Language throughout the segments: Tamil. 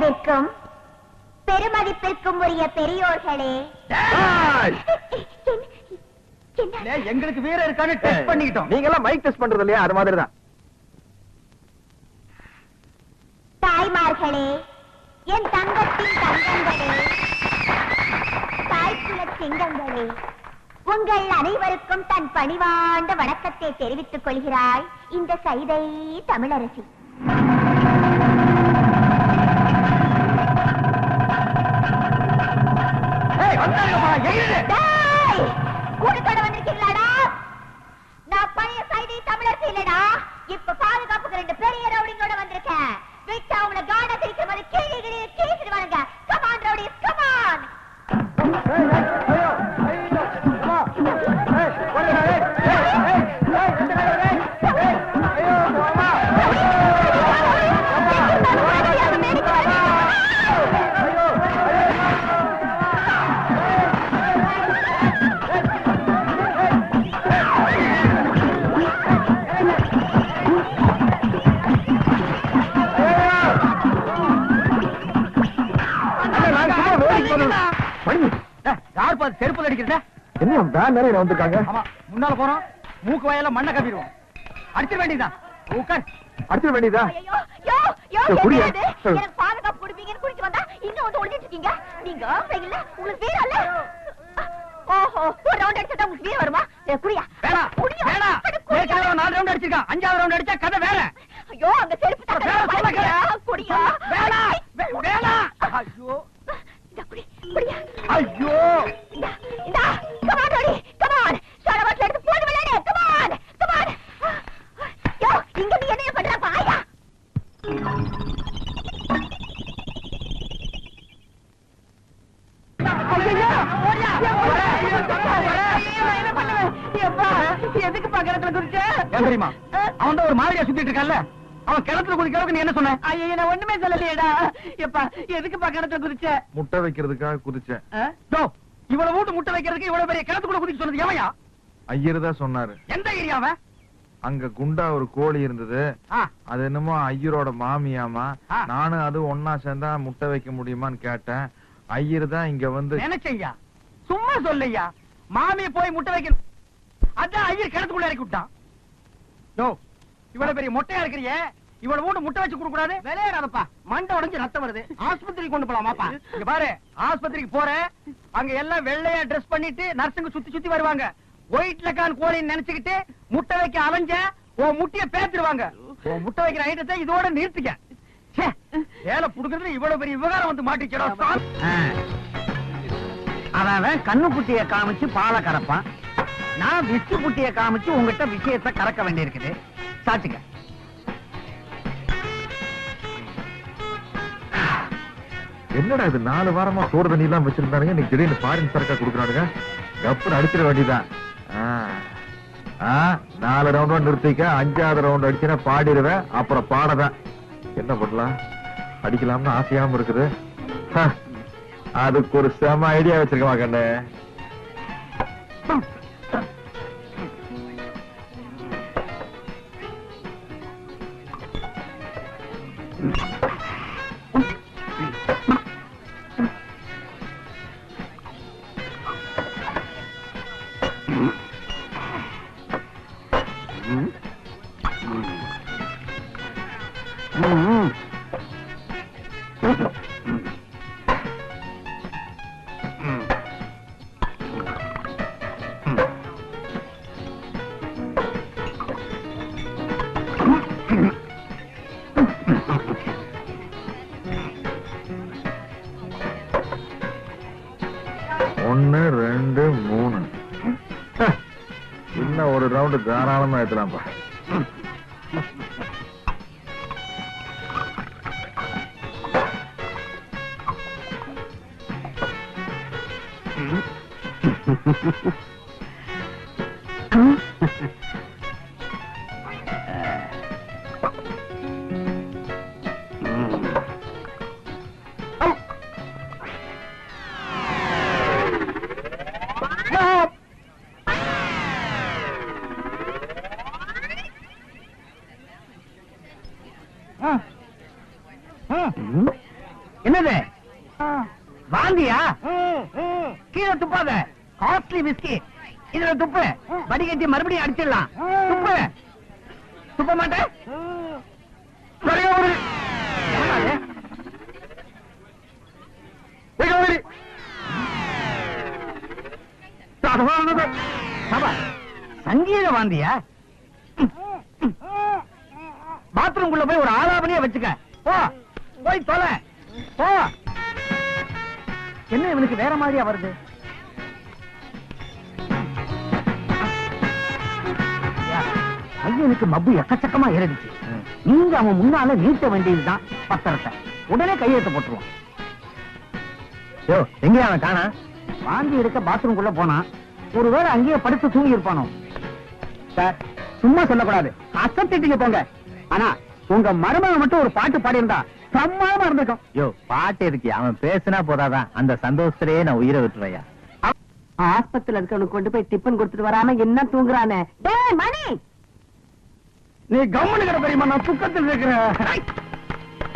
பேரன்பிற்கும் பெருமதிப்பிற்கும் உரிய பெரியோர்களே எங்களுக்கு வீரம் இருக்கான்னு டெஸ்ட் பண்ணிக்கிட்டோம். நீங்க எல்லாம் மைக் டெஸ்ட் பண்றது இல்லையா அது மாதிரி தான் தாய்மார்களே என் தங்கத்தின் தங்கங்களே தாய்க்குல சிங்கங்களே உங்கள் அனைவருக்கும் தன் பணிவாண்ட வணக்கத்தை தெரிவித்துக் கொள்கிறாள் இந்த சைதை தமிழரசி. நான் பழைய சைதை தமிழர் இல்லடா. இப்ப பாதுகாப்புக்கு ரெண்டு பெரிய ரவுடிங்களோட வந்திருக்கேன். விட்டு அவங்கள காட திரிக்கிற மாதிரி கீழே கீழே கீழிடுவானுங்க பார்த்து செருப்பு அடிக்கிறத என்ன வேன் நிறைய வந்திருக்காங்க? ஆமா முன்னால போறோம் மூக்கு வயல்ல மண்ணை கப்பிடுவோம் அடிச்சிட வேண்டியதுதான். உட்கார். அடிச்சிட வேண்டியதா? ஐயோ, யோ, யோ, ஏய், குடியா? எனக்கு பாதுகாப்பு கொடுப்பீங்கன்னு குடிச்சு வந்தா இன்னும் வந்து ஒளிஞ்சிட்டு இருக்கீங்க? நீங்க ஆம்பளைங்கல்ல, உங்களுக்கு வீரம் இல்ல. ஓஹோ ஒரு ரவுண்ட் அடிச்சா உங்களுக்கு வீரம்? வருமா குடியா. வேணா குடியா. வேணா. ஏற்கனவே நாலு ரவுண்ட் அடிச்சிருக்கான் அஞ்சாவது ரவுண்ட் அடிச்சா கதை வேற. ஐயோ அங்க செருப்பு தட்டை வேற சொல்ல குடியா குடியா. வேணா வே- வேணா. ஐயோ. குடியா. ஐயோ. தெரியுமா? அவன் ஒரு மாதிரியா சுத்திட்டு இருக்கான்ல. அவன் கிணத்துல குதிக்கிறதுக்கு நீ என்ன சொன்ன? ஐயோ நான் ஒண்ணுமே சொல்லலையேடா. எப்பா எதுக்கு கிணத்துல குதிச்ச? முட்டை வைக்கிறதுக்காக குதிச்சேன். டோ இவ்வளவு வீட்டு முட்டை வைக்கிறதுக்கு இவ்வளவு பெரிய கிணத்துக்குள்ள குதிக்க சொன்னது எவையா? ஐயர் தான் சொன்னாரு. எந்த ஏரியாவ அங்க குண்டா ஒரு கோழி இருந்தது. அது என்னமோ ஐயரோட மாமியாமா. நானும் அது ஒன்னா சேர்ந்தா முட்டை வைக்க முடியுமான்னு கேட்டேன். ஐயர் தான் இங்க வந்து நினைச்சையா சும்மா சொல்லையா? மாமி போய் முட்டை வைக்கணும் அதான் ஐயர் கிணத்துக்குள்ள இறக்கி விட்டான். இவ்வளவு பெரிய மொட்டையா இருக்கிறியே? இவ்வளவு மூணு முட்டை வச்சு கொடுக்க கூடாது விளையாடாதப்பா. மண்டை உடைஞ்சு ரத்தம் வருது. ஆஸ்பத்திரிக்கு கொண்டு போலாமாப்பா இங்க பாரு ஆஸ்பத்திரிக்கு போற அங்க எல்லாம் வெள்ளையா ட்ரெஸ் பண்ணிட்டு நர்சுங்க சுத்தி சுத்தி வருவாங்க. ஒயிட்ல கான் கோழின்னு நினைச்சுக்கிட்டு முட்டை வைக்க அலைஞ்ச உன் முட்டைய பேத்துருவாங்க. உன் முட்டை வைக்கிற ஐட்டத்தை இதோட நிறுத்திக்க வேலை புடுக்கிறதுல இவ்வளவு பெரிய விவகாரம் வந்து மாட்டிச்சிடும் அவன் கண்ணு குட்டிய காமிச்சு பாலை கறப்பான். நான் விஸ்கு குட்டிய காமிச்சு உங்ககிட்ட விஷயத்தை கறக்க வேண்டியிருக்குது. சாச்சுங்க என்னடா இது நாலு வாரமா சோறு தண்ணி எல்லாம் வச்சிருந்தானுங்க இன்னைக்கு திடீர்னு ஃபாரின் சரக்கா குடுக்குறானுங்க. கப்புன்னு அடிச்சிட வேண்டியதான் நாலு ரவுண்ட் நிறுத்திக்க அஞ்சாவது ரவுண்ட் அடிச்சுனா பாடிடுவேன் அப்புறம் பாடதான் என்ன பண்ணலாம்? அடிக்கலாம்னு ஆசையாம இருக்குது. அதுக்கு ஒரு செம ஐடியா வச்சிருக்கமா கண்ணு. ஒன்னு இன்னும் ஒரு ரவுண்டு தாராளமா ஏத்தலாம்ப்பா Ha ha ha ha. Costly whisky. இதுல துப்பு. வடிகட்டி மறுபடியும் அடிச்சிடலாம். துப்பு. துப்ப மாட்டேன். சங்கீத வாந்தியா? பாத்ரூம் குள்ள போய் ஒரு ஆலாபனையா வச்சுக்க. போ. போய் தொலை. போ. என்ன இவனுக்கு வேற மாதிரியா வருது? பையனுக்கு மப்பு எக்கச்சக்கமா ஏறிடுச்சு. நீங்க அவன் முன்னால நீட்ட வேண்டியதுதான் பத்திரத்தை. உடனே கையெழுத்து போட்டுருவான். யோ எங்கேயா அவன் காணா வாந்தி எடுக்க பாத்ரூம் குள்ள போனான். ஒருவேளை அங்கேயே படுத்து தூங்கி இருப்பானோ? சார் சும்மா சொல்லக்கூடாது. அசத்திட்டீங்க போங்க. ஆனா உங்க மருமகன் மட்டும் ஒரு பாட்டு பாடியிருந்தா சம்மாமா இருந்திருக்கும். யோ பாட்டு இருக்கு அவன் பேசினா போதாதான் அந்த சந்தோஷத்திலேயே நான் உயிரை விட்டுறையா ஆஸ்பத்திரியில இருக்கவனுக்கு கொண்டு போய் டிபன் கொடுத்துட்டு வராம என்ன தூங்குறானே? டேய் மணி! நீ கவர்மெண்ட் கிட்ட தெரியுமா நான் துக்கத்தில் இருக்கிறேன்.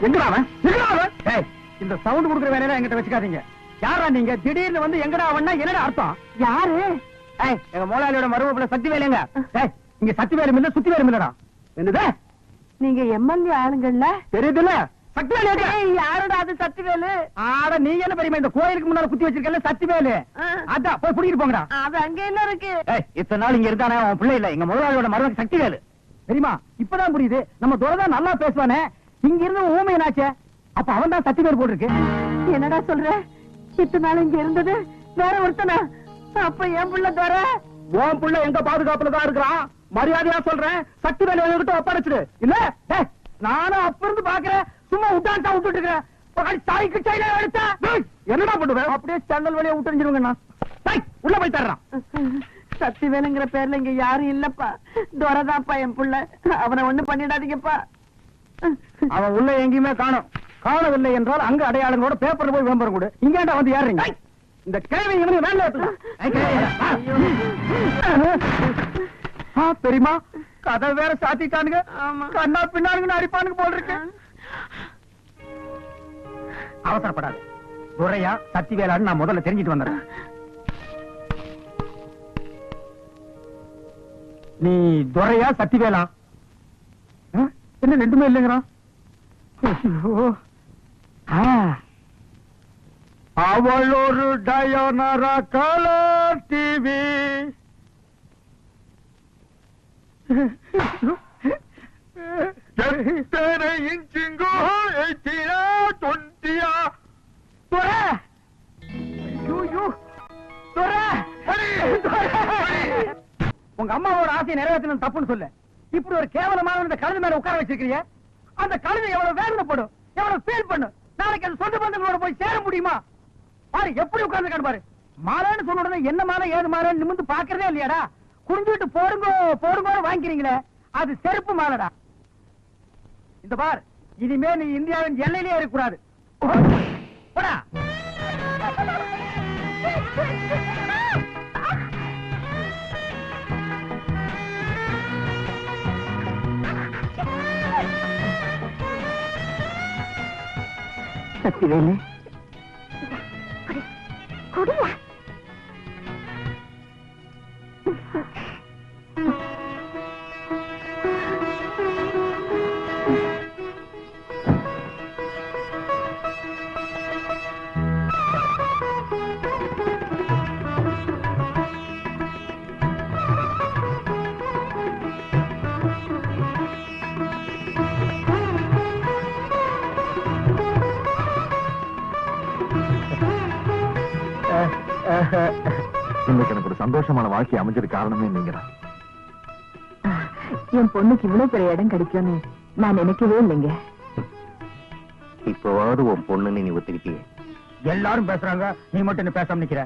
எங்கடா அவன்? எங்கடா அவன்? ஏய், இந்த சவுண்ட் கொடுக்குற வேலையில என்கிட்ட வச்சுக்காதீங்க. யாரா நீங்க? திடீர்னு வந்து எங்கடா அவன்னா என்னடா அர்த்தம்? யாரு? ஏய் எங்க முதலாளியோட மருமப்புல சக்தி வேலைங்க ஏய் இங்க சக்தி வேலும் இல்ல சுத்தி வேலும் இல்லடா. என்னது? நீங்க எம்எல்ஏ ஆளுங்கள்ல? தெரியுதுல்ல? சக்தி வேலு எங்க? ஏய், யாரோட அது சத்திவேலு ஆட நீ என்ன பெரியமா இந்த கோயிலுக்கு முன்னால குத்தி வச்சிருக்கல சக்தி வேலு? ஆ. அதான் போய் புடிக்கிட்டு போங்கடா. அது அங்க என்ன இருக்கு? இத்தனை நாள் இங்க இருந்தானே? அவன் பிள்ளை இல்ல. எங்க முதலாளியோட மருமகன் சக்தி வேலு. தெரியுமா? இப்பதான் புரியுது. நம்ம துரதான் நல்லா பேசுவானே. இங்க இருந்து ஊமை என்னாச்சே? அப்ப அவன் தான் சக்தி வேலு போட்டிருக்கு. என்னடா சொல்ற? இத்தனை நாள் இங்க இருந்தது? வேற ஒருத்தனா? அப்ப என் புள்ள தர? உன் புள்ள எங்க பாதுகாப்புல தான் இருக்கிறான்? மரியாதையா சொல்றேன் சக்தி வேலு என்கிட்ட ஒப்படைச்சிடு. இல்ல? நானும் அப்ப இருந்து பாக்குறேன். சும்மா விட்டான்டா விட்டுட்டு இருக்கிறேன் தாய்க்கு சைல எடுத்தா என்னடா பண்ணுவேன் அப்படியே ஜன்னல் வழியா டேய், உள்ள போய் தர்றான் சத்திவேலுங்கிற பேர்ல இங்க யாரும் இல்லப்பா. துரதாப்பா என் புள்ள. அவனை ஒண்ணு பண்ணிடாதீங்கப்பா. அவன் உள்ள எங்கேயுமே காணும். காணவில்லை என்றால் அங்க அடையாளங்களோட பேப்பர்ல போய் விளம்பரம் கொடு. இங்கேண்டா வந்து ஏறுறீங்க? இந்த கேள்வி இவனுக்கு வேலை தெரியுமா கதை வேற சாத்திட்டானுங்க. கண்ணா பின்னானுங்க அடிப்பானுங்க போல் இருக்கு அவசரப்படாது. துரையா சத்தி வேளான்னு நான் முதல்ல தெரிஞ்சிட்டு வந்துடுறேன். நீ துரையா சத்தி என்ன ரெண்டுமே இல்லைங்கிறான் அவள் ஒரு டயோனரா கலர் டிவி எத்தனை இன்ச்சுங்கோ எயிட்டியா டுவெண்ட்டியா? ஐயோ துரை! உங்க அம்மாவோட ஆசையை நிறைவேற்றணும் தப்புன்னு சொல்லு. இப்படி ஒரு கேவலமான இந்த கழுது மேல உட்கார வச்சிருக்கீங்க அந்த கழுது எவ்வளவு வேதனைப்படும் எவ்வளவு ஃபீல் பண்ணும். நாளைக்கு அது சொந்த பந்தங்களோட போய் சேர முடியுமா? பாரு எப்படி உட்கார்ந்து பாரு. மாலைன்னு சொன்ன உடனே என்ன மாலை ஏது மாலை நிமிந்து பாக்குறதே இல்லையாடா. குடிஞ்சிட்டு போருங்க போடுங்க வாங்கிக்கிறீங்களே அது செருப்பு மாலைடா. இந்த பார் இனிமே நீ இந்தியாவின் எல்லையிலே இருக்கக்கூடாது. போடா. சத்திவேலு குடியா சந்தோஷமான வாழ்க்கை அமைஞ்சது காரணமே நீங்க தான் என் பொண்ணுக்கு இவ்வளவு பெரிய இடம் கிடைக்கும்னு நான் நினைக்கவே இல்லைங்க. இப்போவாவது உன் பொண்ணுன்னு நீ ஒத்துக்கிட்டியே. எல்லாரும் பேசுறாங்க நீ மட்டும் என்ன பேசாம நிக்கிற?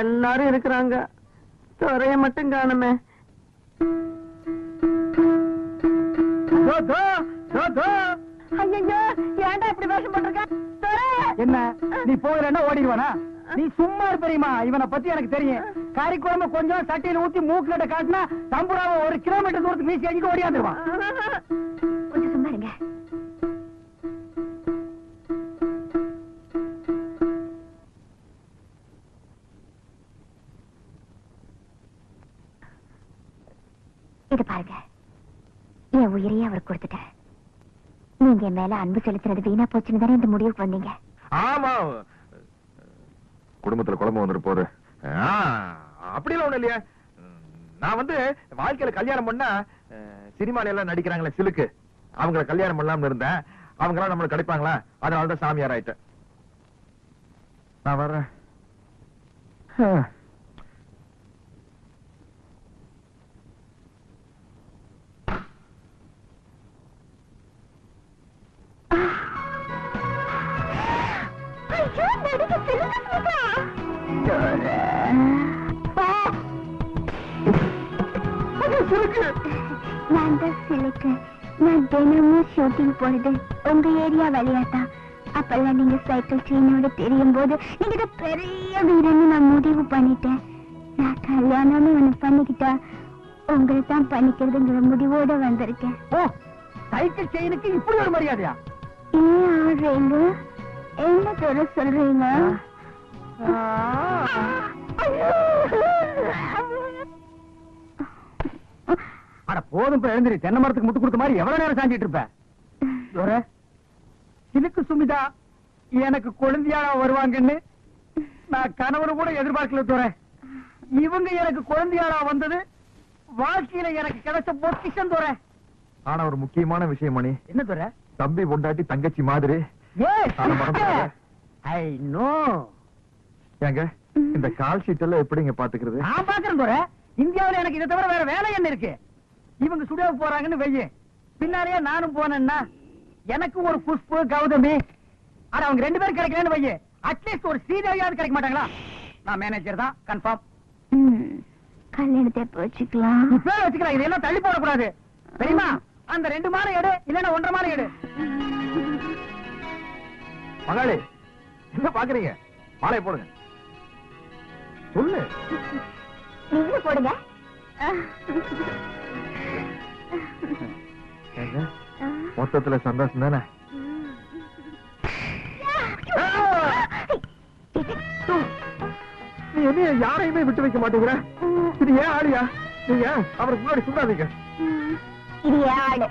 எல்லாரும் இருக்கிறாங்க. துறைய மட்டும் காணுமே! என்ன? நீ போகலன்னா ஓடிடுவானா? நீ சும்மா இருப்பறியுமா இவனை பத்தி எனக்கு தெரியும். கறி கொஞ்சம் சட்டியில் ஊத்தி மூக்கிட்ட காட்டினா தம்புராவை ஒரு கிலோமீட்டர் தூரத்துக்கு வீசி அடிக்க ஓடியாந்துருவான். கொஞ்சம் சும்மா இருங்க. இது பாருங்க. என் உயிரையே அவர் கொடுத்துட்டேன். நீங்க மேல அன்பு செலுத்துறது வீணா போச்சுன்னு தானே இந்த முடிவுக்கு வந்தீங்க. ஆமா. குடும்பத்துல குழம்பு வந்துட்டு போகுது ஆ, அப்படிலாம் ஒண்ணு இல்லையா. நான் வந்து வாழ்க்கையில கல்யாணம் பண்ணா சினிமால எல்லாம் நடிக்கிறாங்களே சிலுக்கு. அவங்கள கல்யாணம் பண்ணலாம்னு இருந்தேன். அவங்க எல்லாம் நம்மளுக்கு கிடைப்பாங்களா? அதனாலதான் சாமியார் ஆயிட்டேன். நான் வர்றேன். நான் தான் சிலுக்கு நான் தினமும் ஷூட்டிங் போறது உங்க ஏரியா வழியா தான். அப்பெல்லாம் நீங்க சைக்கிள் செயினோட தெரியும் போது நீங்க பெரிய வீரன்னு நான் முடிவு பண்ணிட்டேன் நான் கல்யாணம்னு ஒண்ணு பண்ணிக்கிட்டா உங்களை தான் பண்ணிக்கிறதுங்கிற முடிவோட வந்திருக்கேன் ஓ சைக்கிள் செயினுக்கு இப்படி ஒரு மரியாதையா? ஏன் ஆடுறீங்க என்ன சொல்ல சொல்றீங்க? அட போதும் இப்ப எழுந்திரி தென்னை மரத்துக்கு முட்டு கொடுத்த மாதிரி எவ்வளவு நேரம் சாஞ்சிட்டு இருப்ப? தோர சிலுக்கு சுமிதா எனக்கு குழந்தையாளா வருவாங்கன்னு நான் கணவரு கூட எதிர்பார்க்கல தோற இவங்க எனக்கு குழந்தையாளா வந்தது வாழ்க்கையில எனக்கு கிடைச்ச பொக்கிஷம் தோற ஆனா ஒரு முக்கியமான விஷயம் மணி. என்ன தோற தம்பி பொண்டாட்டி தங்கச்சி மாதிரி. ஐ நோ ஏங்க இந்த கால் ஷீட் எல்லாம் எப்படிங்க பாத்துக்கிறது? நான் பாக்குறேன் இந்தியாவுல எனக்கு இதை தவிர வேற வேலை என்ன இருக்கு? இவங்க சுடியோக்கு போறாங்கன்னு வெய்ய பின்னாலேயே நானும் போனேன்னா எனக்கு ஒரு புஷ்பு கௌதமி. ஆனா அவங்க ரெண்டு பேரும் கிடைக்கலன்னு வைய. அட்லீஸ்ட் ஒரு ஸ்ரீதேவியாவது கிடைக்க மாட்டாங்களா? நான் மேனேஜர் தான். கன்ஃபார்ம் கல்யாணத்தை வச்சுக்கலாம்? வச்சுக்கலாம். இதெல்லாம் தள்ளி போடக்கூடாது. தெரியுமா? அந்த ரெண்டு மாலை எடு இல்லன்னா ஒன்றரை மாலை எடு. மகாளி என்ன பாக்குறீங்க மாலையை போடுங்க. சொல்லு. நீங்களும் போடுங்க? மொத்தத்துல சந்தோஷம் தானே? நீ என்ன யாரையுமே விட்டு வைக்க மாட்டேங்கிற? இது ஏன் ஆளியா? நீங்க அவருக்கு முன்னாடி சொல்லாதீங்க இது ஏன் ஆளு?